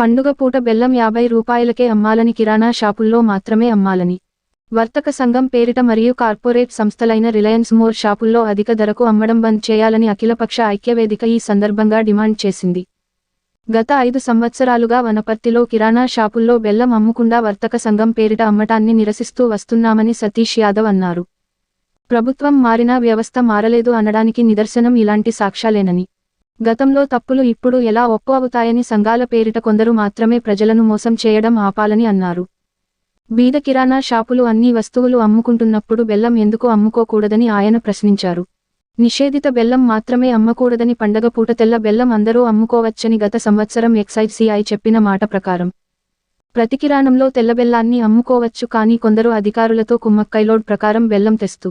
పండుగ పూట బెల్లం యాభై రూపాయలకే అమ్మాలని కిరాణా షాపుల్లో మాత్రమే అమ్మాలని. వర్తక సంఘం పేరిట మరియు కార్పొరేట్ సంస్థలైన రిలయన్స్ మోర్ షాపుల్లో అధిక ధరకు అమ్మడం బంద్ చేయాలని అఖిలపక్ష ఐక్యవేదిక ఈ సందర్భంగా డిమాండ్ చేసింది. గత ఐదు సంవత్సరాలుగా వనపర్తిలో కిరాణా షాపుల్లో బెల్లం అమ్ముకుండా వర్తక సంఘం పేరిట అమ్మటాన్ని నిరసిస్తూ వస్తున్నామని సతీష్ యాదవ్ అన్నారు. ప్రభుత్వం మారినా వ్యవస్థ మారలేదు అనడానికి నిదర్శనం ఇలాంటి సాక్ష్యాలేనని. గతంలో తప్పులు ఇప్పుడు ఎలా ఒప్పు అవుతాయని సంఘాల పేరిట కొందరు మాత్రమే ప్రజలను మోసం చేయడం ఆపాలని అన్నారు. బీద కిరాణా షాపులు అన్ని వస్తువులు అమ్ముకుంటున్నప్పుడు బెల్లం ఎందుకు అమ్ముకోకూడదని ఆయన ప్రశ్నించారు. నిషేధిత బెల్లం మాత్రమే అమ్మకూడదని పండగ పూట తెల్ల బెల్లం అందరూ అమ్ముకోవచ్చని గత సంవత్సరం ఎక్సైజ్ సిఐ చెప్పిన మాట ప్రకారం. ప్రతి కిరాణంలో తెల్ల బెల్లాన్ని అమ్ముకోవచ్చు కానీ కొందరు అధికారులతో కుమ్మక్కైలోడ్ ప్రకారం బెల్లం తెస్తూ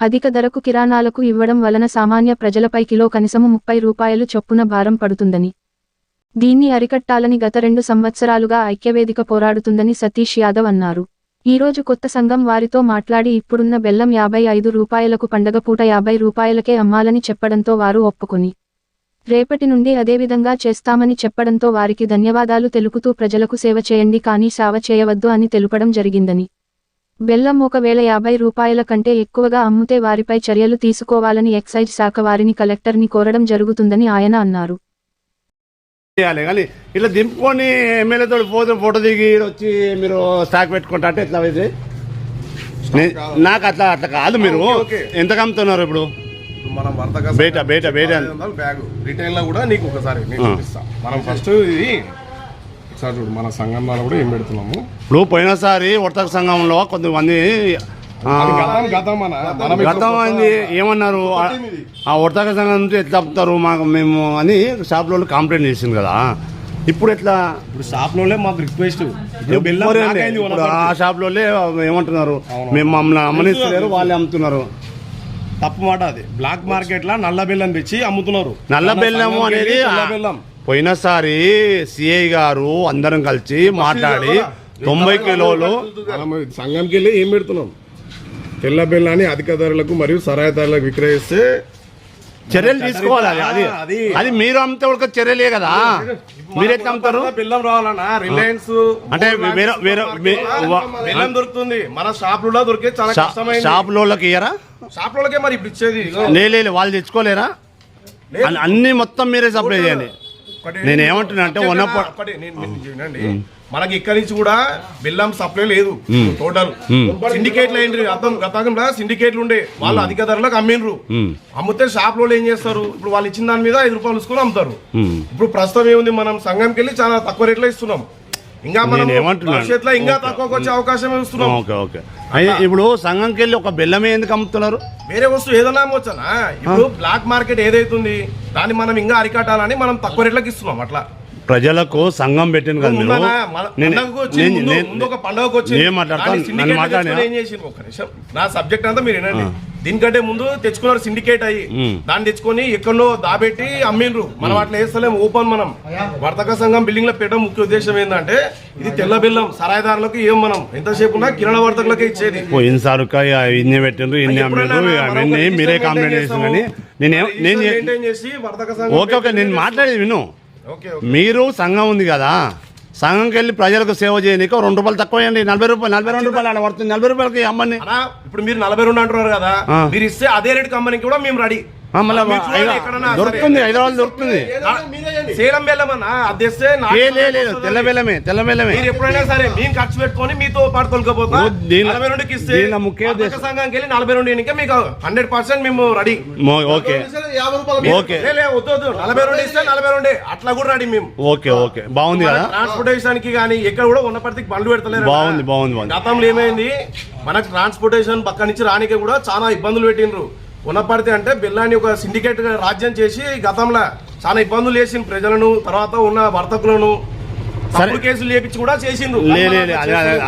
అధిక ధరకు కిరాణాలకు ఇవ్వడం వలన సామాన్య ప్రజలపై కిలో కనీసము ముప్పై రూపాయలు చొప్పున భారం పడుతుందని. దీన్ని అరికట్టాలని గత రెండు సంవత్సరాలుగా ఐక్యవేదిక పోరాడుతుందని సతీష్ యాదవ్ అన్నారు. ఈరోజు కొత్త సంఘం వారితో మాట్లాడి ఇప్పుడున్న బెల్లం యాభై ఐదు రూపాయలకు పండగ పూట యాభై రూపాయలకే అమ్మాలని చెప్పడంతో వారు ఒప్పుకొని. రేపటి నుండి అదేవిధంగా చేస్తామని చెప్పడంతో వారికి ధన్యవాదాలు తెలుపుతూ ప్రజలకు సేవ చేయండి కానీ సేవ చేయవద్దు అని తెలుపడం జరిగిందని. బెల్లం ఒకవేళ యాభై రూపాయల కంటే ఎక్కువగా అమ్ముతే వారిపై చర్యలు తీసుకోవాలని ఎక్సైజ్ శాఖ వారిని కలెక్టర్ని కోరడం జరుగుతుందని ఆయన అన్నారు. ఇట్లా దింపుకొని ఎమ్మెల్యేతో పోతే ఫోటో దిగి వచ్చి మీరు స్టాక్ పెట్టుకుంటా అంటే ఎట్లా ఇది? నాకు అట్లా అట్లా కాదు మీరు. ఎంత అమ్ముతున్నారు ఇప్పుడు? మనం వర్తక బయట, బయట, బయట. బ్యాగ్. రిటైల్లో కూడా నీకు ఒకసారి నేను ఆ. చూపిస్తా. మనం ఫస్ట్ ఇది ఒకసారి చూడు మన సంఘం ద్వారా కూడా ఏం పెడుతున్నాము? ఇప్పుడు పోయినసారి వర్తక సంఘంలో కొంతమంది అది గతం గతం మన మనం ఇప్పుడు గతం కొత్త- అయింది ఏమన్నారు? ఆ- ఆ వర్తక సంఘం నుంచి ఎట్లా అమ్ముతారు మాకు మేము అని షాప్లో కంప్లైంట్ చేసింది కదా. ఇప్పుడు ఎట్లా? ఇప్పుడు షాప్లోనే మాకు రిక్వెస్ట్? ఇప్పుడు ఆ షాప్లో ఏమంటున్నారు? మేము మమ్మల్ని అమ్మనిస్తలేరు వాళ్ళే అమ్ముతున్నారు. తప్పు మాట అది. బ్లాక్ మార్కెట్లా నల్ల బెల్లం తెచ్చి అమ్ముతున్నారు. నల్ల బెల్లము అనేది నల్ల ఆ- బెల్లం. పోయినసారి సిఐ గారు అందరం కలిసి మాట్లాడి తొంభై కిలోలు మనం సంఘంకి వెళ్ళి ఏం పెడుతున్నాం? తెల్ల బెల్లాన్ని అధిక ధరలకు మరియు సరాయి ధరలకు విక్రయిస్తే చర్యలు తీసుకోవాలి అది. అది అది. అది మీరు అమ్మితే ఒక చర్యలే కదా. మీరు ఎట్లా అమ్ముతారు? బెల్లం రావాలన్నా రిలయన్స్ అంటే వేరే వేరే బెల్లం దొరుకుతుంది. మన షాప్లో దొరికే చాలా షా- కష్టమైంది. షాప్ లోళ్ళకి ఇయ్యరా? షాప్ లోకే మరి ఇప్పుడు ఇచ్చేది ఇగో. లే లే, లే, వాళ్ళు తెచ్చుకోలేరా? లేదు. అన్ని- మొత్తం మీరే సప్లై చేయండి. ఒకటి- నేను ఏమంటున్నా అంటే నేను వినండి మనకి ఇక్కడి నుంచి కూడా బెల్లం సప్లై లేదు. టోటల్. సిండికేట్లు అయింది అర్థం గతంలో సిండికేట్లు ఉండే. వాళ్ళు అధిక ధరలకు అమ్మిండ్రు. అమ్మితే షాప్లో ఏం చేస్తారు? ఇప్పుడు వాళ్ళు ఇచ్చిన దాని మీద ఐదు రూపాయలు తీసుకొని అమ్ముతారు. ఇప్పుడు ప్రస్తుతం ఏముంది? మనం సంఘంకి వెళ్ళి చాలా తక్కువ రేట్లో ఇస్తున్నాం. ఇంకా మనం? భవిష్యత్తులో ఇంకా. తక్కువకి వచ్చే అవకాశం ఇస్తున్నాం ఓకే ఓకే. అయ్యి ఇప్పుడు సంఘంకి వెళ్ళి ఒక బెల్లమే ఎందుకు అమ్ముతున్నారు? వేరే వస్తువు ఏదైనా అమ్మొచ్చనా? ఇప్పుడు బ్లాక్ మార్కెట్ ఏదైతుంది దాన్ని మనం ఇంకా అరికట్టాలని మనం తక్కువ రేట్లకు ఇస్తున్నాం అట్లా. ప్రజలకు సంఘం పెట్టింది కదా మీరు? నేను- మాట్లాడతాను. నా సబ్జెక్ట్ అంతా మీరు వినండి. దీనికంటే ముందు తెచ్చుకున్నారు సిండికేట్ అయ్యి. దాన్ని తెచ్చుకొని ఎక్కడో దాబెట్టి అమ్మిండ్రు. మనం అట్లా వేస్తలేము ఓపెన్ మనం. వర్తక సంఘం బిల్డింగ్లో పెట్టడం ముఖ్య ఉద్దేశం ఏంటంటే ఇది తెల్ల బెల్లం సరాయిదారులకు ఏం మనం? ఎంతసేపు ఉన్నా కిరణ వర్తకులకే ఇచ్చేది. ఇన్ని పెట్టిండ్రు ఇన్ని ఎప్పుడైనా అమ్మిండ్రు మనం అవన్నీ ఒక మీరే కంప్లైంట్. నేను నేను ఓకే ఓకే నేను మాట్లాడేది విను. ఓకే. మీరు సంఘం ఉంది కదా సంఘంకి వెళ్ళి ప్రజలకు సేవ చేయనీకి రెండు రూపాయలు తక్కువ ఇవ్వండి నలభై రూపాయలు నలభై రెండు రూపాయలు ఆడ పడుతుంది. నలభై రూపాయలకి అమ్మని. అన్నా ఇప్పుడు మీరు నలభై రెండు అంటున్నారు కదా ఆ. మీరు ఇస్తే అదే రేట్ కంపెనీకి కూడా మేము రెడీ. ఆ, మళ్ళా మీరు చూడండి హైదరా- ఎక్కడన్నా సరే. దొరుకుతుంది హైదరాబాద్ దొరుకుతుంది. సేలం బెల్లం అన్న అది తెస్తే తెల్ల బెల్లమే తెల్ల బెల్లమే. మీరు ఎప్పుడైనా సరే మేము ఖర్చు పెట్టుకొని మీతో పాటు తొలకపోతా నలభై రెండుకి ఇస్తే ముఖ్య సంఘానికి వెళ్ళి నలభై రెండు ఎన్నిక మీకు హండ్రెడ్ పర్సెంట్ మేము రెడీ. ఓకే. ఓకే. వద్దు వద్దు. నలభై రెండు ఇస్తే నలభై రెండే. అట్లా కూడా రెడీ మేము. Okay okay. బాగుంది కదా? ట్రాన్స్పోర్టేషన్కి కానీ ఎక్కడ కూడా ఉన్నప్పటికీ బండ్లు పెడతలేరు బాగుంది, బాగుంది, బాగుంది. గతంలో ఏమైంది? మనకు ట్రాన్స్పోర్టేషన్ పక్క నుంచి రానికే కూడా చాలా ఇబ్బందులు పెట్టిండ్రు. ఉన్నపడితే అంటే బెల్లాన్ని ఒక సిండికేట్ రాజ్యం చేసి గతంలో చాలా ఇబ్బందులు చేసింది ప్రజలను తర్వాత ఉన్న వర్తకులను. తప్పుడు కేసులు చేపించి కూడా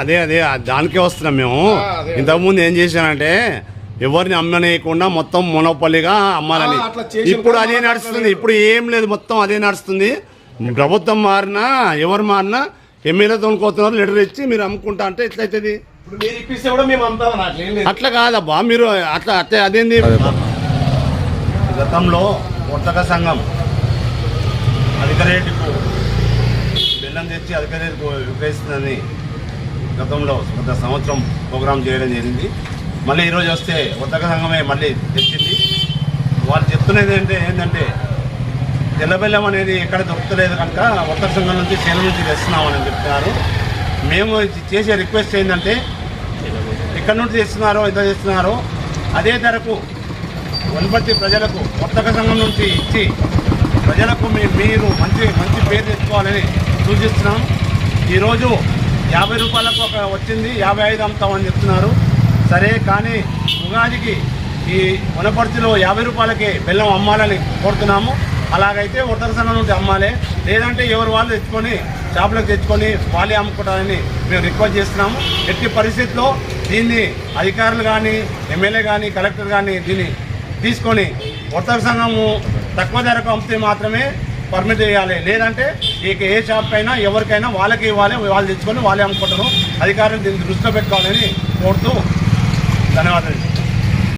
అదే అదే దానికే వస్తున్నాం మేము. ఇంతకుముందు ఏం చేశానంటే ఎవరిని అమ్మనేయకుండా మొత్తం మొనోపల్లిగా అమ్మాలని. ఇప్పుడు అదే నడుస్తుంది. ఇప్పుడు ఏం లేదు మొత్తం అదే నడుస్తుంది. ప్రభుత్వం మారినా ఎవరు మారినా ఎమ్మెల్యేతో కోతున్నారు లెటర్ ఇచ్చి మీరు అమ్ముకుంటా అంటే ఎట్లయితుంది? ఇప్పుడు మీరు ఇప్పిస్తే కూడా మేము అంతా అట్లేం లేదు. అట్లా కాదబ్బా మీరు అట్లా అట్లా అదేంది? గతంలో వర్తక సంఘం అధిక రేటుకు బెల్లం తెచ్చి అధిక రేటుకు విక్రయిస్తుందని గతంలో గత సంవత్సరం ప్రోగ్రాం చేయడం జరిగింది. మళ్ళీ ఈరోజు వస్తే వర్తక సంఘమే మళ్ళీ తెచ్చింది. వాళ్ళు చెప్తున్నది ఏంటంటే ఏంటంటే తెల్ల బెల్లం అనేది ఎక్కడ దొరుకుతలేదు కనుక వర్తక సంఘం నుంచి సేల నుంచి తెస్తున్నామని చెప్తున్నారు. మేము చేసే రిక్వెస్ట్ ఏంటంటే ఎక్కడి నుండి తెస్తున్నారో ఎంత తెస్తున్నారో అదే ధరకు వనపర్తి ప్రజలకు వర్తక సంఘం నుంచి ఇచ్చి ప్రజలకు మీ మీరు మంచి మంచి పేరు తెచ్చుకోవాలని సూచిస్తున్నాం. ఈరోజు యాభై రూపాయలకు ఒక వచ్చింది యాభై ఐదు అమ్ముతామని చెప్తున్నారు. సరే కానీ ఉగాదికి ఈ వనపర్తిలో యాభై రూపాయలకి బెల్లం అమ్మాలని కోరుతున్నాము. అలాగైతే వర్తక సంఘం నుండి అమ్మాలి. లేదంటే ఎవరు వాళ్ళు తెచ్చుకొని షాపులకు తెచ్చుకొని వాళ్ళే అమ్ముకుంటారని మేము రిక్వెస్ట్ చేస్తున్నాము. ఎట్టి పరిస్థితుల్లో దీన్ని అధికారులు కానీ ఎమ్మెల్యే కానీ కలెక్టర్ కానీ దీన్ని తీసుకొని వర్తక సంఘము తక్కువ ధరకు అమ్మితే మాత్రమే పర్మిట్ చేయాలి. లేదంటే ఇక ఏ షాప్ అయినా ఎవరికైనా వాళ్ళకి ఇవ్వాలి వాళ్ళు తెచ్చుకొని వాళ్ళే అమ్ముకుంటారు. అధికారులు దీన్ని దృష్టిలో పెట్టుకోవాలని కోరుతూ ధన్యవాదాలు.